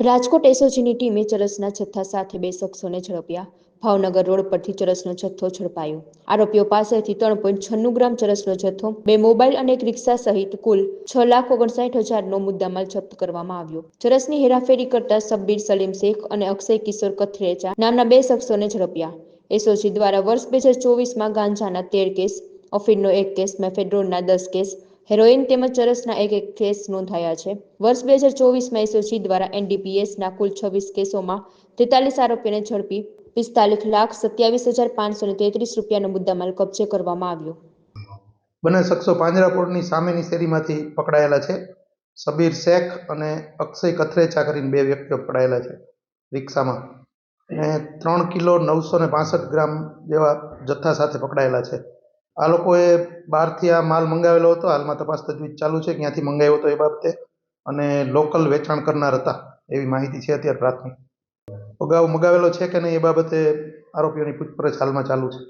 રાજકોટ એસઓજીની ટીમે ચરસના જથ્થા સાથે બે શખ્સોને ઝડપ્યા. ભાવનગર રોડ પરથી ચરસનો જથ્થો ઝડપાયો. આરોપીઓ પાસેથી ત્રણ પોઈન્ટ છન્નું ગ્રામ ચરસનો જથ્થો બે મોબાઈલ અને એક રિક્ષા સહિત કુલ છ લાખ ઓગણસાઠ હજારનો મુદ્દામાલ જપ્ત કરવામાં આવ્યો. ચરસની હેરાફેરી કરતા સબ્બીર સલીમ શેખ અને અક્ષય કિશોર કથરેચા નામના બે શખ્સોને ઝડપ્યા. એસઓજી દ્વારા વર્ષ બે હજાર ચોવીસમાં ગાંજાના તેર કેસ અફીણનો એક કેસ મેફેડ્રોનના દસ કેસ હેરોઇન તેમજ ચરસના એક એક કેસ નોંધાયા છે. વર્ષ બે હજાર ચોવીસમાં એસઓજી દ્વારા એનડીપીએસના કુલ છવ્વીસ કેસોમાં તેતાલીસ આરોપીને ઝડપી પિસ્તાલીસ લાખ સત્યાવીસ હજાર પાંચસો ને તેત્રીસ રૂપિયાનો મુદ્દામાલ કબજે કરવામાં આવ્યો. બંને શખ્સો પાંજરાપોળની સામેની શેરીમાંથી પકડાયેલા છે. સબીર શેખ અને અક્ષય કથરેચા કરીને બે વ્યક્તિઓ પકડાયેલા છે રિક્ષામાં. અને ત્રણ કિલો નવસો ને ગ્રામ જેવા જથ્થા સાથે પકડાયેલા છે. આ લોકોએ બહારથી આ માલ મંગાવેલો હતો. હાલમાં તપાસ તજવીજ ચાલુ છે. ક્યાંથી મંગાવ્યો હતો એ બાબતે અને લોકલ વેચાણ કરનાર હતા એવી માહિતી છે અત્યારે પ્રાથમિક. અગાઉ મગાવેલો છે કે નહીં એ બાબતે આરોપીઓની પૂછપરછ હાલમાં ચાલુ છે.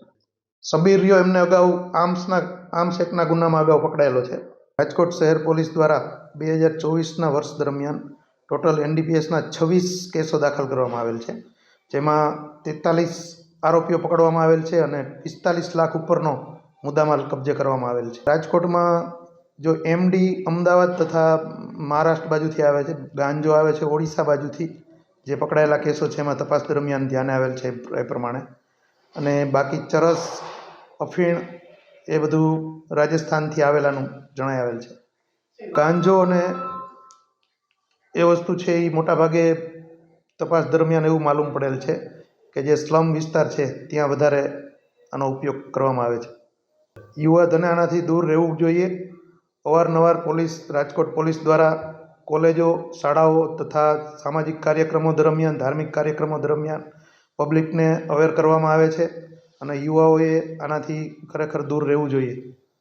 સબીર રહ્યો એમને અગાઉ આર્મ્સના આર્મ્સ એક્ટના ગુનામાં અગાઉ પકડાયેલો છે. રાજકોટ શહેર પોલીસ દ્વારા બે હજાર ચોવીસના વર્ષ દરમિયાન ટોટલ એનડીપીએસના છવ્વીસ કેસો દાખલ કરવામાં આવેલ છે. જેમાં તેતાલીસ આરોપીઓ પકડવામાં આવેલ છે અને પિસ્તાલીસ લાખ ઉપરનો મુદ્દામાલ કબજે કરવામાં આવેલ છે. રાજકોટમાં જો એમડી અમદાવાદ તથા મહારાષ્ટ્ર બાજુથી આવે છે, ગાંજો આવે છે, ઓડિશા બાજુથી જે પકડાયેલા કેસો છે એમાં તપાસ દરમિયાન ધ્યાને આવેલ છે એ પ્રમાણે. અને બાકી ચરસ, અફીણ એ બધું રાજસ્થાનથી આવેલાનું જણાય આવેલ છે. ગાંજો અને એ વસ્તુ છે એ મોટાભાગે તપાસ દરમિયાન એવું માલુમ પડેલ છે કે જે સ્લમ વિસ્તાર છે, ત્યાં વધારે આનો ઉપયોગ કરવામાં આવે છે. યુવા તને આનાથી દૂર રહેવું જોઈએ. અવારનવાર પોલીસ, રાજકોટ પોલીસ દ્વારા કોલેજો, શાળાઓ તથા સામાજિક કાર્યક્રમો દરમિયાન, ધાર્મિક કાર્યક્રમો દરમિયાન પબ્લિકને અવેર કરવામાં આવે છે અને યુવાઓએ આનાથી ખરેખર દૂર રહેવું જોઈએ.